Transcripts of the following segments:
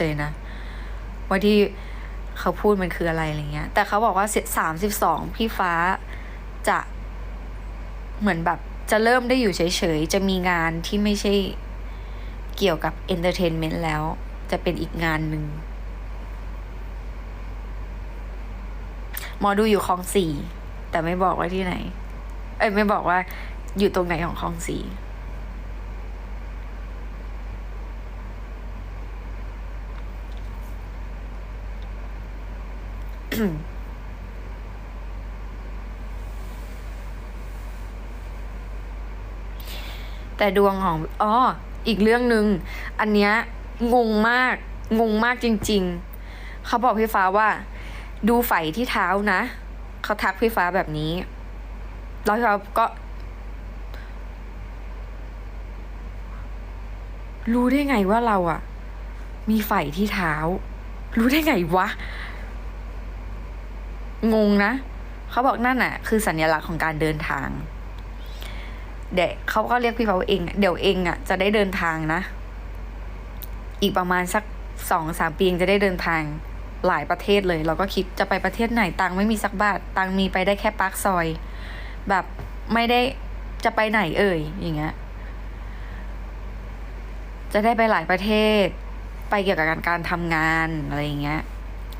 เลยนะว่าที่เขาพูดมันคืออะไรอะไรเงี้ย แต่เขาบอกว่าสามสิบสองพี่ฟ้าจะเหมือนแบบจะเริ่มได้อยู่เฉยๆ จะมีงานที่ไม่ใช่เกี่ยวกับเอนเตอร์เทนเมนต์แล้ว จะเป็นอีกงานหนึ่งหมอดูอยู่คลองสี่แต่ไม่บอกว่าที่ไหน เอ้ยไม่บอกว่าอยู่ตรงไหนของคลองสี่ แต่ดวงของอ๋ออีกเรื่องหนึ่งอันเนี้ยงงมาก งงมากจริง ๆ เขาบอกพี่ฟ้าว่า ดูไฝที่เท้านะ เขาทักพี่ฟ้าแบบนี้ แล้วพี่ฟ้าก็ รู้ได้ไงว่าเราอะมีไฝที่เท้า รู้ได้ไงวะ งงนะ เขาบอกนั่นน่ะ คือสัญลักษณ์ของการเดินทาง เดี๋ยวเขาก็เรียกพี่เขาเอง เดี๋ยวเองอะจะได้เดินทางนะ อีกประมาณสักสองสามปีเองจะได้เดินทางหลายประเทศเลย เราก็คิดจะไปประเทศไหนตังไม่มีสักบาท ตังมีไปได้แค่ปากซอย แบบไม่ได้จะไปไหนเอ่ยอย่างเงี้ยจะได้ไปหลายประเทศ ไปเกี่ยวกับการการทำงานอะไรอย่างเงี้ย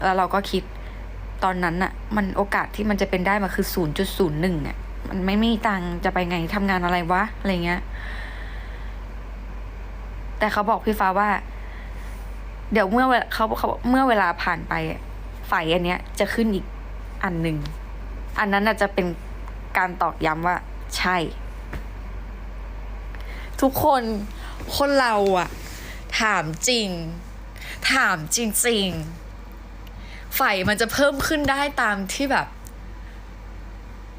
แล้วเราก็คิด ตอนนั้นอะมันโอกาสที่มันจะเป็นได้มาคือศูนย์จุดศูนย์หนึ่งอะมันไม่มีตังจะไปไงทำงานอะไรวะอะไรเงี้ย แต่เขาบอกพี่ฟ้าว่า เดี๋ยวเมื่อเขาเขาเมื่อเวลาผ่านไปอะไฟอันเนี้ย จะขึ้นอีกอันหนึ่งอันนั้นอาจจะเป็นการตอกย้ำว่า ใช่ ทุกคนคนเราอะถามจริง ถามจริง ๆ ไฟมันจะเพิ่มขึ้นได้ตามที่แบบ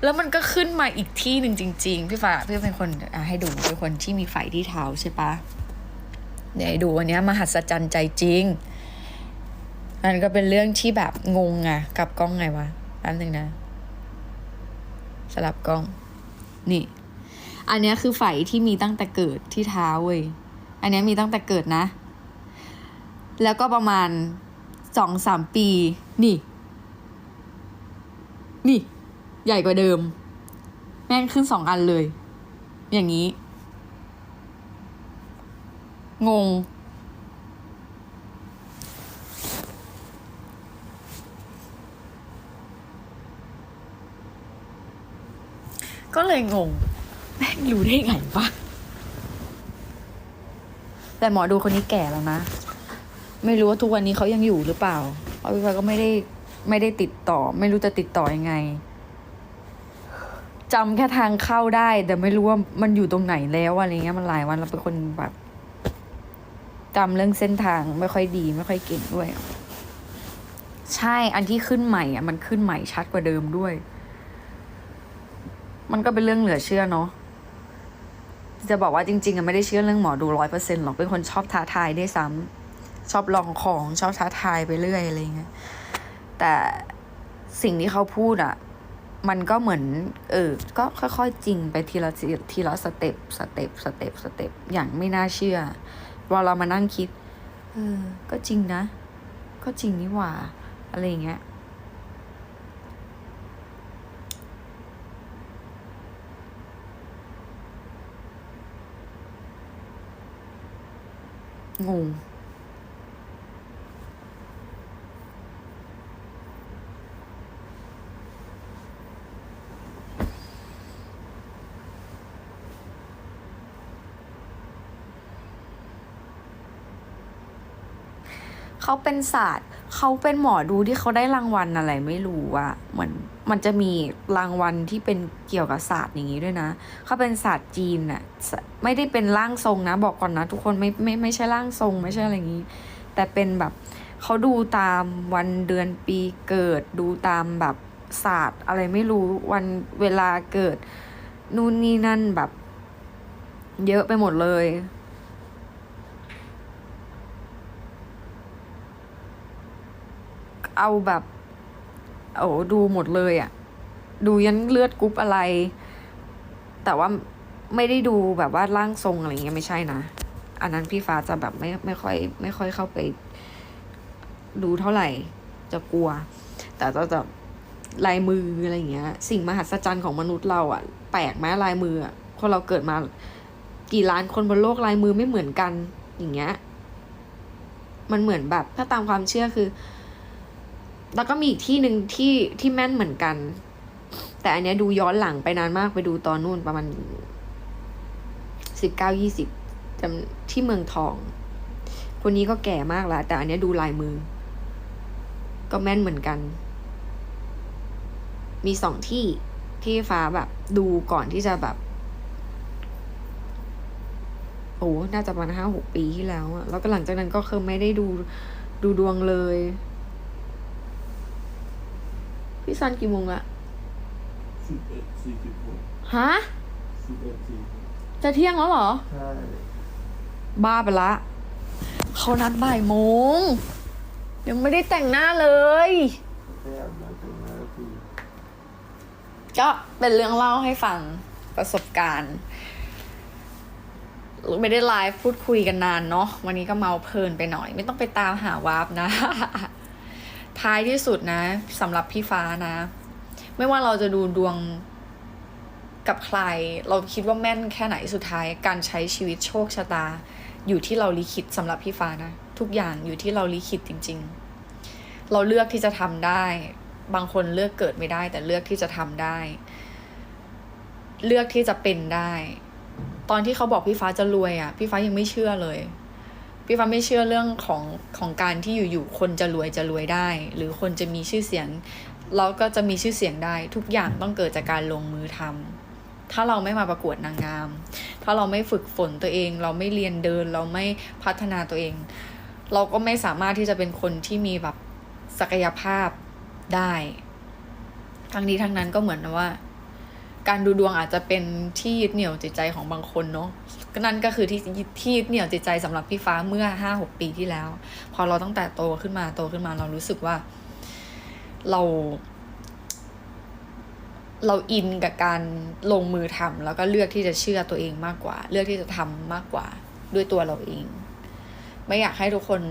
แล้วมันก็ขึ้นมาอีกที่หนึ่งจริง ๆ พี่ฟ้าพี่เป็นคนอะให้ดูเป็นคนที่มีไฟที่เท้าใช่ปะเดี๋ยวดูอันเนี้ยมหัศจรรย์ใจจริงอันก็เป็นเรื่องที่แบบงงอะกับกล้องไงวะแป๊บนึงนะ สลับกล้อง นี่ อันนี้คือไฟที่มีตั้งแต่เกิดที่เท้าเว้ยอันนี้มีตั้งแต่เกิดนะ แล้วก็ประมาณ สองสามปี นี่ นี่ ใหญ่กว่าเดิม แม่งขึ้นสองอันเลย อย่างนี้ งง ก็เลยงง แม่งรู้ได้ไงวะแต่หมอดูคนนี้แก่แล้วนะ ไม่รู้ว่าทุกวันนี้เขายังอยู่หรือเปล่าเพราะพี่ฟ้าก็ไม่ได้ไม่ได้ติดต่อ ไม่รู้จะติดต่อยังไงจำแค่ทางเข้าได้ แต่ไม่รู้ว่ามันอยู่ตรงไหนแล้วอะไรเงี้ยมันหลายวันเราเป็นคนแบบจำเรื่องเส้นทางไม่ค่อยดี ไม่ค่อยเก่งด้วย ใช่อันที่ขึ้นใหม่อะมันขึ้นใหม่ชัดกว่าเดิมด้วย มันก็เป็นเรื่องเหลือเชื่อเนาะจะบอกว่าจริงๆอะไม่ได้เชื่อเรื่องหมอดูร้อยเปอร์เซ็นต์หรอกเป็นคนชอบท้าทายได้ซ้ำ ชอบลองของชอบท้าทายไปเรื่อยอะไรเงี้ยแต่สิ่งที่เขาพูดอะมันก็เหมือน เออ ก็ค่อยๆ จริงไปทีละทีละสเต็ปสเต็ปสเต็ปสเต็ปอย่างไม่น่าเชื่อพอเรามานั่งคิด เออ ก็จริงนะ ก็จริงนี่หว่า อะไรเงี้ยงง เขาเป็นศาสตร์เขาเป็นหมอดูที่เขาได้รางวัลอะไรไม่รู้อะเหมือนมันจะมีรางวัลที่เป็นเกี่ยวกับศาสตร์อย่างนี้ด้วยนะ เขาเป็นศาสตร์จีนอะไม่ได้เป็นร่างทรงนะ บอกก่อนนะ ทุกคนไม่ไม่ไม่ใช่ร่างทรง ไม่ใช่อะไรอย่างนี้ แต่เป็นแบบเขาดูตามวันเดือนปีเกิดดูตามแบบศาสตร์ อะไรไม่รู้วันเวลาเกิดนู่นนี่นั่นแบบ เยอะไปหมดเลย เอาแบบโอ้ดูหมดเลยอะ่ะดูยันเลือดกรุ๊ปอะไร แต่ว่าไม่ได้ดูแบบว่าร่างทรงอะไรเงี้ยไม่ใช่นะ อันนั้นพี่ฟ้าจะแบบไม่ไม่ค่อย ไม่ค่อยเข้าไป ดูเท่าไหร่ จะกลัว แต่จะแบบลายมืออะไรเงี้ย สิ่งมหัศจรรย์ของมนุษย์เราอะแปลกไหมลายมืออะคนเราเกิดมา กี่ล้านคนบนโลกลายมือไม่เหมือนกัน อย่างเงี้ย มันเหมือนแบบ ถ้าตามความเชื่อคือ แล้วก็มีอีกที่หนึ่งที่ที่แม่นเหมือนกัน แต่อันเนี้ยดูย้อนหลังไปนานมากไปดูตอนนู่นประมาณสิบเก้ายี่สิบจำที่เมืองทอง คนนี้ก็แก่มากแล้วแต่อันเนี้ยดูลายมือ ก็แม่นเหมือนกัน มีสองที่ที่ฟ้าแบบดูก่อนที่จะแบบโอ้น่าจะประมาณห้าหกปีที่แล้วอะแล้วก็หลังจากนั้นก็คือไม่ได้ดูดูดวงเลย พี่ซันกี่โมงอะสิบเอ็ดสี่สิบหกฮะสิบเอ็ดสี่สิบจะเที่ยงแล้วเหรอ ใช่บ้าไปละ เขานัดบ่ายโมง ยังไม่ได้แต่งหน้าเลยแค่อาบน้ำแต่งหน้าคือก็เป็นเรื่องเล่าให้ฟังประสบการณ์ ไม่ได้ไลฟ์พูดคุยกันนานเนาะวันนี้ก็เมาเพลินไปหน่อย ไม่ต้องไปตามหาวาร์ปนะ ท้ายที่สุดนะสำหรับพี่ฟ้านะ ไม่ว่าเราจะดูดวงกับใคร เราคิดว่าแม่นแค่ไหนสุดท้าย การใช้ชีวิตโชคชะตา อยู่ที่เราลิขิตสำหรับพี่ฟ้านะ ทุกอย่างอยู่ที่เราลิขิตจริง ๆ เราเลือกที่จะทำได้ บางคนเลือกเกิดไม่ได้ แต่เลือกที่จะทำได้ เลือกที่จะเป็นได้ ตอนที่เขาบอกพี่ฟ้าจะรวยอะ่ะ พี่ฟ้ายังไม่เชื่อเลย พี่ฟ้าไม่เชื่อเรื่องของของการที่อยู่ๆคนจะรวยจะรวยได้ หรือคนจะมีชื่อเสียงแล้วก็จะมีชื่อเสียงได้ทุกอย่างต้องเกิดจากการลงมือทำถ้าเราไม่มาประกวดนางงาม ถ้าเราไม่ฝึกฝนตัวเอง เราไม่เรียนเดิน เราไม่พัฒนาตัวเอง เราก็ไม่สามารถที่จะเป็นคนที่มีแบบศักยภาพได้ ทั้งนี้ทั้งนั้นก็เหมือนนะว่า การดูดวงอาจจะเป็นที่ยึดเหนี่ยวจิตใจของบางคนเนาะนั่นก็คือที่ที่ยึดเหนี่ยวจิตใจสำหรับพี่ฟ้าเมื่อห้าหกปีที่แล้ว พอเราตั้งแต่โตขึ้นมาโตขึ้นมาเรารู้สึกว่า เรา เราอินกับการลงมือทำแล้วก็เลือกที่จะเชื่อตัวเองมากกว่า เลือกที่จะทำมากกว่า ด้วยตัวเราเอง ไม่อยากให้ทุกคน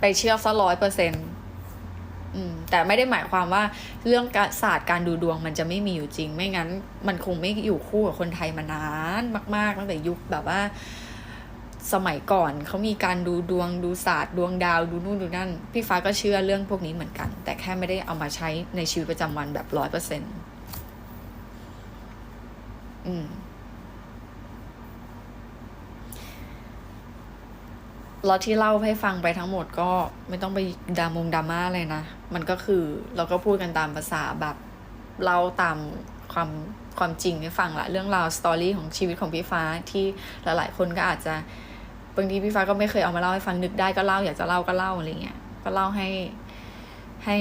ไปเชื่อซะร้อยเปอร์เซ็นต์ แต่ไม่ได้หมายความว่าเรื่องาศาสตร์การดูดวงมันจะไม่มีอยู่จริง ไม่งั้น มันคงไม่อยู่คู่กับคนไทยมานานมากๆตั้งแต่ยุคแบบว่า สมัยก่อนเขามีการดูดวงดูศาสตร์ดวงดาวดูนู่นดูนั่น พี่ฟ้าก็เชื่อเรื่องพวกนี้เหมือนกัน แต่แค่ไม่ได้เอามาใช้ในชีวิตประจำวันแบบร้อยเปอร์เซ็นต์อืม แล้วที่เล่าให้ฟังไปทั้งหมดก็ไม่ต้องไปดามงดราม่าเลยนะ มันก็คือเราก็พูดกันตามภาษาแบบเล่าตามความความจริงให้ฟังละเรื่องราวสตอรี่ของชีวิตของพี่ฟ้าที่หลายๆคนก็อาจจะบางทีพี่ฟ้าก็ไม่เคยเอามาเล่าให้ฟังนึกได้ก็เล่าอยากจะเล่าก็เล่าอะไรเงี้ยก็เล่าให้ให้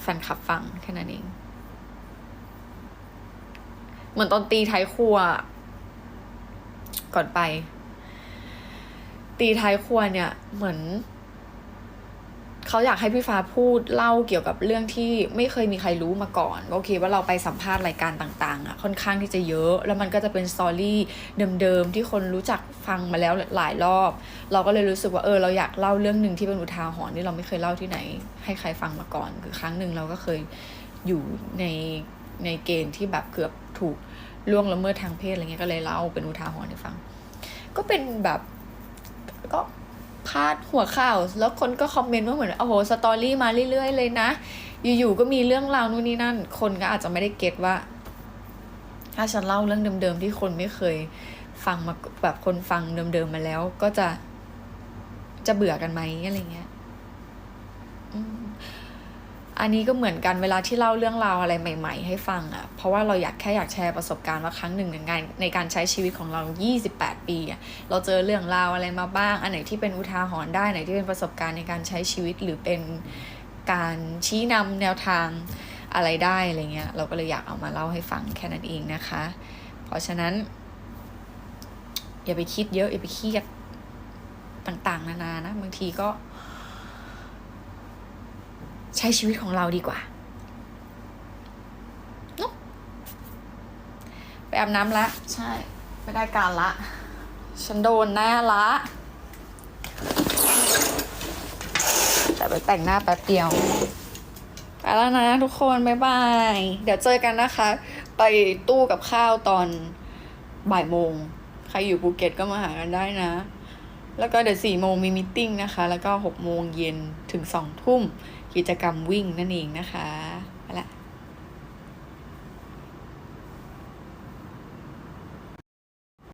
แฟนคลับฟังแค่นั้นเองเหมือนตอนตีไทยครัว ก่อนไป ตีท้ายครัวเนี่ยเหมือนเขาอยากให้พี่ฟ้าพูดเล่าเกี่ยวกับเรื่องที่ไม่เคยมีใครรู้มาก่อนโอเค ว่าเราไปสัมภาษณ์รายการต่างๆอะค่อนข้างที่จะเยอะ แล้วมันก็จะเป็นสตอรี่เดิมๆที่คนรู้จักฟังมาแล้วหลายรอบ เราก็เลยรู้สึกว่าเออเราอยากเล่าเรื่องหนึ่งที่เป็นอุทาหรณ์ที่เราไม่เคยเล่าที่ไหน ให้ใครฟังมาก่อนคือครั้งหนึ่งเราก็เคยอยู่ในในเกณฑ์ที่แบบเกือบถูกล่วงละเมิดทางเพศอะไรเงี้ยก็เลยเล่าเป็นอุทาหรณ์ให้ฟัง ก็เป็นแบบ พาดหัวข่าว แล้วคนก็คอมเมนต์ว่าเหมือนโอ้โหสตอรี่มาเรื่อยๆเลยนะ อยู่ๆก็มีเรื่องราวนู่นนี่นั่น คนก็อาจจะไม่ได้เก็ตว่า ถ้าฉันเล่าเรื่องเดิมๆที่คนไม่เคยฟังมาแบบคนฟังเดิมๆมาแล้ว ก็จะจะเบื่อกันไหมอะไรเงี้ย อืม อันนี้ก็เหมือนกันเวลาที่เล่าเรื่องราวอะไรใหม่ ๆ ให้ฟังอะ่ะ เพราะว่าเราอยากแค่อยากแชร์ประสบการณ์ว่าครั้งหนึ่งในงานในการใช้ชีวิตของเรา 28 ปีอะเราเจอเรื่องราวอะไรมาบ้าง อันไหนที่เป็นอุทาหรณ์ได้ไหนที่เป็นประสบการณ์ในการใช้ชีวิตหรือเป็นการชี้นำแนวทางอะไรได้อะไรเงี้ย เราก็เลยอยากเอามาเล่าให้ฟังแค่นั้นเองนะคะ เพราะฉะนั้น อย่าไปคิดเยอะอย่าไปเครียดต่างๆ นานานะบางทีก็ ใช้ชีวิตของเราดีกว่าเนอะไปอาบน้ำละ ใช่ ไม่ได้การละ ฉันโดนแน่ละ แต่ไปแต่งหน้าแป๊บเดียว ไปแล้วนะทุกคน บ๊ายบาย เดี๋ยวเจอกันนะคะ ไปตู้กับข้าวตอนบ่ายโมง ใครอยู่ภูเก็ตก็มาหากันได้นะ แล้วก็เดี๋ยวสี่โมงมีมิทติ้งนะคะ แล้วก็หกโมงเย็นถึงสองทุ่ม กิจกรรมวิ่งนั่นเองนะคะไปละ